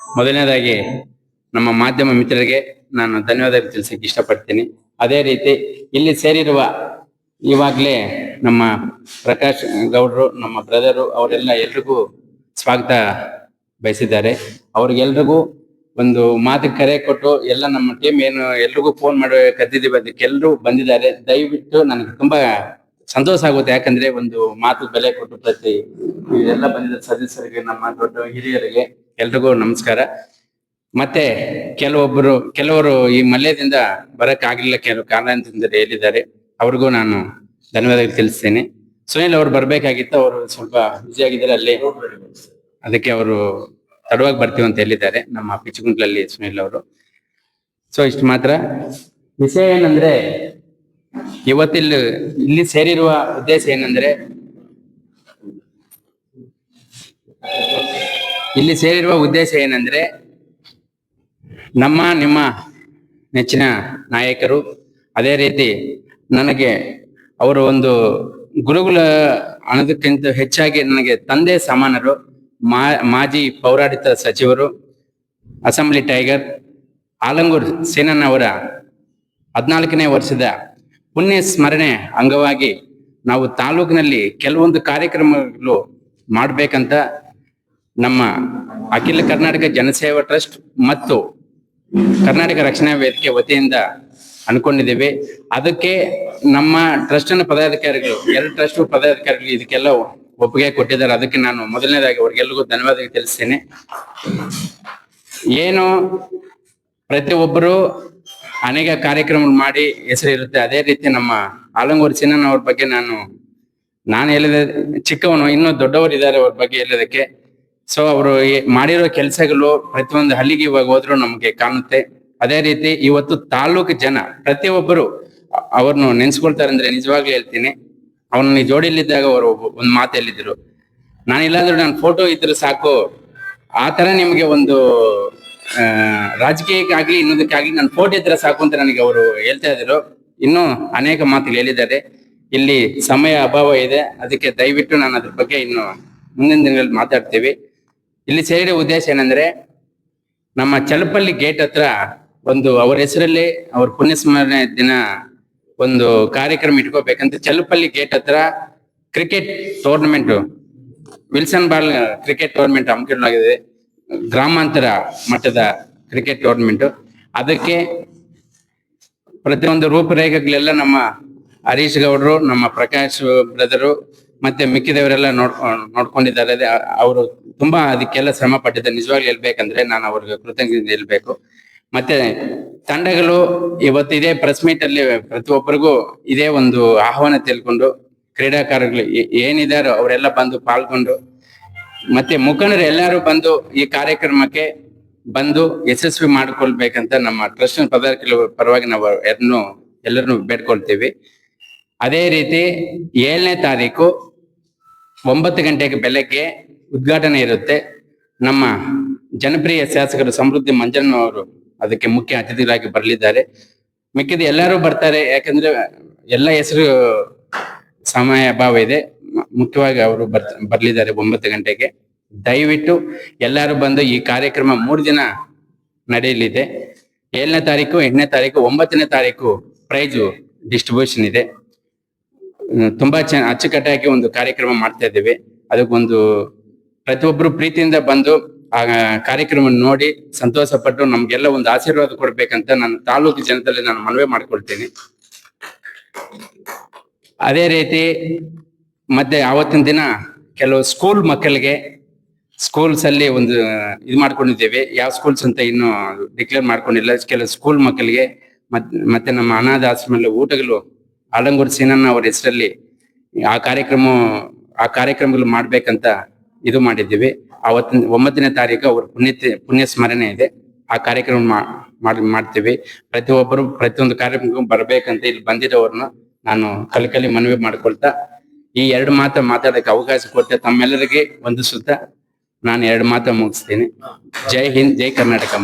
ಮೊದಲನೇದಾಗಿ ನಮ್ಮ ಮಾಧ್ಯಮ ಮಿತ್ರರಿಗೆ ನಾನು ಧನ್ಯವಾದ ತಿಳಿಸಕ್ಕೆ ಇಷ್ಟಪಡ್ತೀನಿ. ಅದೇ ರೀತಿ ಇಲ್ಲಿ ಸೇರಿರುವ ಇವಾಗಲೇ ನಮ್ಮ ಪ್ರಕಾಶ್ ಗೌಡ್ರು, ನಮ್ಮ ಬ್ರದರು ಅವರೆಲ್ಲ ಎಲ್ರಿಗೂ ಸ್ವಾಗತ ಬಯಸಿದ್ದಾರೆ. ಅವ್ರಿಗೆಲ್ರಿಗೂ ಒಂದು ಮಾತು ಕರೆ ಕೊಟ್ಟು ಎಲ್ಲ ನಮ್ಮ ಟೀಮ್ ಏನು ಎಲ್ರಿಗೂ ಫೋನ್ ಮಾಡಿ ಕದ್ದಿದ್ದೀವಿ ಅದಕ್ಕೆ ಎಲ್ಲರೂ ಬಂದಿದ್ದಾರೆ. ದಯವಿಟ್ಟು ನನಗೆ ತುಂಬಾ ಸಂತೋಷ ಆಗುತ್ತೆ. ಯಾಕಂದ್ರೆ ಒಂದು ಮಾತು ಬೆಲೆ ಕೊಟ್ಟು ಪ್ರತಿ ಎಲ್ಲ ಬಂದಿದ್ದ ಸದಸ್ಯರಿಗೆ, ನಮ್ಮ ದೊಡ್ಡ ಹಿರಿಯರಿಗೆ. ಎಲ್ರಿಗೂ ನಮಸ್ಕಾರ. ಮತ್ತೆ ಕೆಲವೊಬ್ಬರು ಕೆಲವರು ಈ ಮಲ್ಯದಿಂದ ಬರಕ್ ಆಗ್ಲಿಲ್ಲ, ಕೆಲವು ಕಾರಣದಿಂದ ಹೇಳಿದ್ದಾರೆ. ಅವ್ರಿಗೂ ನಾನು ಧನ್ಯವಾದ ತಿಳಿಸ್ತೇನೆ. ಸುನಿಲ್ ಅವ್ರು ಬರ್ಬೇಕಾಗಿತ್ತು, ಅವರು ಸ್ವಲ್ಪ ಬ್ಯುಸಿ ಆಗಿದ್ದಾರೆ, ಅಲ್ಲಿ ಅದಕ್ಕೆ ಅವರು ತಡವಾಗಿ ಬರ್ತೀವಿ ಅಂತ ಹೇಳಿದ್ದಾರೆ, ನಮ್ಮ ಪಿಚ್ಚುಗುಂಟ್ಲಲ್ಲಿ ಸುನಿಲ್ ಅವರು. ಸೊ ಇಷ್ಟು ಮಾತ್ರ. ವಿಷಯ ಏನಂದ್ರೆ ಇವತ್ತಿಲ್ಲಿ ಇಲ್ಲಿ ಸೇರಿರುವ ಉದ್ದೇಶ ಏನಂದ್ರೆ ಇಲ್ಲಿ ಸೇರಿರುವ ಉದ್ದೇಶ ಏನಂದ್ರೆ ನಮ್ಮ, ನಿಮ್ಮ ನೆಚ್ಚಿನ ನಾಯಕರು, ಅದೇ ರೀತಿ ನನಗೆ ಅವರು ಒಂದು ಗುರುಗಳ ಅನ್ನೋದಕ್ಕಿಂತ ಹೆಚ್ಚಾಗಿ ನನಗೆ ತಂದೆ ಸಮಾನರು, ಮಾ, ಮಾಜಿ ಪೌರಾಡಿತ ಸಚಿವರು, ಅಸೆಂಬ್ಲಿ ಟೈಗರ್, ಆಲಂಗೂರ್ ಸೇನನ್ ಅವರ ಹದಿನಾಲ್ಕನೇ ವರ್ಷದ ಪುಣ್ಯ ಸ್ಮರಣೆ ಅಂಗವಾಗಿ ನಾವು ತಾಲೂಕಿನಲ್ಲಿ ಕೆಲವೊಂದು ಕಾರ್ಯಕ್ರಮಗಳು ಮಾಡ್ಬೇಕಂತ ನಮ್ಮ ಅಖಿಲ ಕರ್ನಾಟಕ ಜನಸೇವಾ ಟ್ರಸ್ಟ್ ಮತ್ತು ಕರ್ನಾಟಕ ರಕ್ಷಣಾ ವೇದಿಕೆ ವತಿಯಿಂದ ಅನ್ಕೊಂಡಿದ್ದೇವೆ. ಅದಕ್ಕೆ ನಮ್ಮ ಟ್ರಸ್ಟ್ನ ಪದಾಧಿಕಾರಿಗಳು, ಎರಡು ಟ್ರಸ್ಟ್ ಪದಾಧಿಕಾರಿಗಳು ಇದಕ್ಕೆಲ್ಲ ಒಪ್ಪಿಗೆ ಕೊಟ್ಟಿದ್ದಾರೆ. ಅದಕ್ಕೆ ನಾನು ಮೊದಲನೇದಾಗಿ ಅವ್ರಿಗೆಲ್ಲರಿಗೂ ಧನ್ಯವಾದ ತಿಳಿಸ್ತೇನೆ. ಏನು ಪ್ರತಿಯೊಬ್ಬರು ಅನೇಕ ಕಾರ್ಯಕ್ರಮ ಮಾಡಿ ಹೆಸರು ಇರುತ್ತೆ ಅದೇ ರೀತಿ ನಮ್ಮ ಆಲಂಗೂರು ಚಿನ್ನನ ಅವ್ರ ಬಗ್ಗೆ ನಾನು ನಾನು ಹೇಳಿದ ಚಿಕ್ಕವನು, ಇನ್ನೂ ದೊಡ್ಡವರು ಇದ್ದಾರೆ ಅವ್ರ ಬಗ್ಗೆ ಹೇಳೋದಕ್ಕೆ ಸೊ ಅವರು ಮಾಡಿರೋ ಕೆಲಸಗಳು ಪ್ರತಿಯೊಂದು ಹಳ್ಳಿಗೆ ಇವಾಗ ಹೋದ್ರು ನಮಗೆ ಕಾಣುತ್ತೆ. ಅದೇ ರೀತಿ ಇವತ್ತು ತಾಲೂಕು ಜನ ಪ್ರತಿಯೊಬ್ಬರು ಅವರನ್ನು ನೆನ್ಸ್ಕೊಳ್ತಾರೆ ಅಂದ್ರೆ ನಿಜವಾಗ್ಲೂ ಹೇಳ್ತೀನಿ. ಅವನ ಜೋಡಿಲಿದ್ದಾಗ ಅವರು ಒಂದು ಮಾತು ಹೇಳಿದ್ರು. ನಾನು ನನ್ನ ಫೋಟೋ ಇದ್ರೆ ಸಾಕು. ಆ ತರ ನಿಮ್ಗೆ ಒಂದು ರಾಜಕೀಯಕ್ಕಾಗ್ಲಿ ಇನ್ನೊಂದಕ್ಕಾಗ್ಲಿ ನನ್ನ ಫೋಟೋ ಇದ್ರೆ ಸಾಕು ಅಂತ ನನಗೆ ಅವರು ಹೇಳ್ತಾ ಇದ್ರು. ಇನ್ನೂ ಅನೇಕ ಮಾತುಗಳು ಹೇಳಿದ್ದಾರೆ. ಇಲ್ಲಿ ಸಮಯ ಅಭಾವ ಇದೆ. ಅದಕ್ಕೆ ದಯವಿಟ್ಟು ನಾನು ಅದ್ರ ಬಗ್ಗೆ ಇನ್ನು ಮುಂದಿನ ದಿನಗಳಲ್ಲಿ ಮಾತಾಡ್ತೀವಿ. ಇಲ್ಲಿ ಸೇರಿದ ಉದ್ದೇಶ ಏನಂದ್ರೆ, ನಮ್ಮ ಚಳಪಲ್ಲಿ ಗೇಟ್ ಹತ್ರ ಒಂದು ಅವರ ಹೆಸರಲ್ಲಿ, ಅವ್ರ ಪುಣ್ಯಸ್ಮರಣೆ ದಿನ ಒಂದು ಕಾರ್ಯಕ್ರಮ ಇಟ್ಕೋಬೇಕಂತ ಚಲಪಲ್ಲಿ ಗೇಟ್ ಹತ್ರ cricket tournament Wilson ball cricket tournament ಹಮ್ಮಿಕೊಳ್ಳಲಾಗಿದೆ ಗ್ರಾಮಾಂತರ ಮಟ್ಟದ ಕ್ರಿಕೆಟ್ ಟೂರ್ನಮೆಂಟ್ ಅದಕ್ಕೆ ಪ್ರತಿಯೊಂದು ರೂಪರೇಖೆಗಳೆಲ್ಲ ನಮ್ಮ ಹರೀಶ್ ಗೌಡ್ರು, ನಮ್ಮ ಪ್ರಕಾಶ್ ಬ್ರದರು ಮತ್ತೆ ಮಿಕ್ಕಿದವರೆಲ್ಲ ನೋಡ್ಕೊಂಡ್ ನೋಡ್ಕೊಂಡಿದ್ದಾರೆ. ಅವರು ತುಂಬಾ ಅದಕ್ಕೆಲ್ಲ ಶ್ರಮ ಪಟ್ಟಿದ್ದೆ. ನಿಜವಾಗ್ಲೂ ಹೇಳ್ಬೇಕಂದ್ರೆ ನಾನು ಅವ್ರಿಗೆ ಕೃತಜ್ಞತೆ ಹೇಳ್ಬೇಕು. ಮತ್ತೆ ತಂಡಗಳು ಇವತ್ತು ಇದೇ ಪ್ರೆಸ್ ಮೀಟ್ ಅಲ್ಲಿ ಪ್ರತಿಯೊಬ್ಬರಿಗೂ ಇದೇ ಒಂದು ಆಹ್ವಾನ ತಿಳ್ಕೊಂಡು ಕ್ರೀಡಾಕಾರಗಳು ಏನಿದಾರೋ ಅವರೆಲ್ಲ ಬಂದು ಪಾಲ್ಗೊಂಡು ಮತ್ತೆ ಮುಖಂಡರು ಎಲ್ಲರೂ ಬಂದು ಈ ಕಾರ್ಯಕ್ರಮಕ್ಕೆ ಬಂದು ಯಶಸ್ವಿ ಮಾಡ್ಕೊಳ್ಬೇಕಂತ ನಮ್ಮ ಟ್ರಸ್ಟ್ ಪದಾರ್ಥಗಳ ಪರವಾಗಿ ನಾವು ಎರಡನ್ನು ಎಲ್ಲರನ್ನು ಬೇಡ್ಕೊಳ್ತೀವಿ. ಅದೇ ರೀತಿ ಏಳನೇ ತಾರೀಕು ಒಂಬತ್ತು ಗಂಟೆಗೆ ಬೆಳಗ್ಗೆ ಉದ್ಘಾಟನೆ ಇರುತ್ತೆ. ನಮ್ಮ ಜನಪ್ರಿಯ ಶಾಸಕರು ಸಮೃದ್ಧಿ ಮಂಜಣ್ಣ ಅವರು ಅದಕ್ಕೆ ಮುಖ್ಯ ಅತಿಥಿಗಳಾಗಿ ಬರಲಿದ್ದಾರೆ. ಮಿಕ್ಕಿದ ಎಲ್ಲರೂ ಬರ್ತಾರೆ. ಯಾಕಂದ್ರೆ ಎಲ್ಲ ಹೆಸರು ಸಮಯ ಅಭಾವ ಇದೆ. ಮುಖ್ಯವಾಗಿ ಅವರು ಬರ್, ಬರ್ಲಿದ್ದಾರೆ ಒಂಬತ್ತು ಗಂಟೆಗೆ. ದಯವಿಟ್ಟು ಎಲ್ಲರೂ ಬಂದು ಈ ಕಾರ್ಯಕ್ರಮ ಮೂರು ದಿನ ನಡೆಯಲಿದೆ. ಏಳನೇ ತಾರೀಕು, ಎಂಟನೇ ತಾರೀಕು, ಒಂಬತ್ತನೇ ತಾರೀಕು ಪ್ರೈಜು ಡಿಸ್ಟ್ರಿಬ್ಯೂಷನ್ ಇದೆ. ತುಂಬಾ ಚೆನ್ನ ಅಚ್ಚುಕಟ್ಟಾಗಿ ಒಂದು ಕಾರ್ಯಕ್ರಮ ಮಾಡ್ತಾ ಇದ್ದೇವೆ. ಅದಕ್ಕೊಂದು ಪ್ರತಿಯೊಬ್ಬರು ಪ್ರೀತಿಯಿಂದ ಬಂದು ಆ ಕಾರ್ಯಕ್ರಮ ನೋಡಿ ಸಂತೋಷ ಪಟ್ಟು ನಮ್ಗೆಲ್ಲ ಒಂದು ಆಶೀರ್ವಾದ ಕೊಡ್ಬೇಕಂತ ನನ್ನ ತಾಲೂಕು ಜನದಲ್ಲಿ ನಾನು ಮನವಿ ಮಾಡ್ಕೊಳ್ತೀನಿ. ಅದೇ ರೀತಿ ಮತ್ತೆ ಅವತ್ತಿನ ದಿನ ಕೆಲವು ಸ್ಕೂಲ್ ಮಕ್ಕಳಿಗೆ ಸ್ಕೂಲ್ಸ್ ಅಲ್ಲಿ ಒಂದು ಇದು ಮಾಡ್ಕೊಂಡಿದ್ದೇವೆ. ಯಾವ ಸ್ಕೂಲ್ಸ್ ಅಂತ ಇನ್ನು ಡಿಕ್ಲೇರ್ ಮಾಡ್ಕೊಂಡಿಲ್ಲ. ಕೆಲವು ಸ್ಕೂಲ್ ಮಕ್ಕಳಿಗೆ ಮತ್, ಮತ್ತೆ ನಮ್ಮ ಅನಾಥ ಆಶ್ರಮದಲ್ಲಿ ಊಟಗಳು, ಆಲಂಗೂರು ಸೀನಣ್ಣ ಅವರ ಹೆಸರಲ್ಲಿ ಆ ಕಾರ್ಯಕ್ರಮ, ಆ ಕಾರ್ಯಕ್ರಮಗಳು ಮಾಡ್ಬೇಕಂತ ಇದು ಮಾಡಿದ್ದೀವಿ. ಅವತ್ತಿನ, ಒಂಬತ್ತನೇ ತಾರೀಕು ಅವ್ರ ಪುಣ್ಯ ಪುಣ್ಯ ಸ್ಮರಣೆ ಇದೆ. ಆ ಕಾರ್ಯಕ್ರಮ ಮಾಡ್ತೀವಿ. ಪ್ರತಿಯೊಬ್ಬರು ಪ್ರತಿಯೊಂದು ಕಾರ್ಯಕ್ರಮಕ್ಕೂ ಬರಬೇಕಂತ ಇಲ್ಲಿ ಬಂದಿರೋರನ್ನ ನಾನು ಕಲಿಕಲಿ ಮನವಿ ಮಾಡ್ಕೊಳ್ತಾ, ಈ ಎರಡು ಮಾತು ಮಾತಾಡಕ್ಕೆ ಅವಕಾಶ ಕೊಟ್ಟೆ ತಮ್ಮೆಲ್ಲರಿಗೆ ವಂದಿಸುತ್ತಾ, ನಾನು ಎರಡು ಮಾತು ಮುಗಿಸ್ತೀನಿ. ಜೈ ಹಿಂದ್, ಜೈ ಕರ್ನಾಟಕ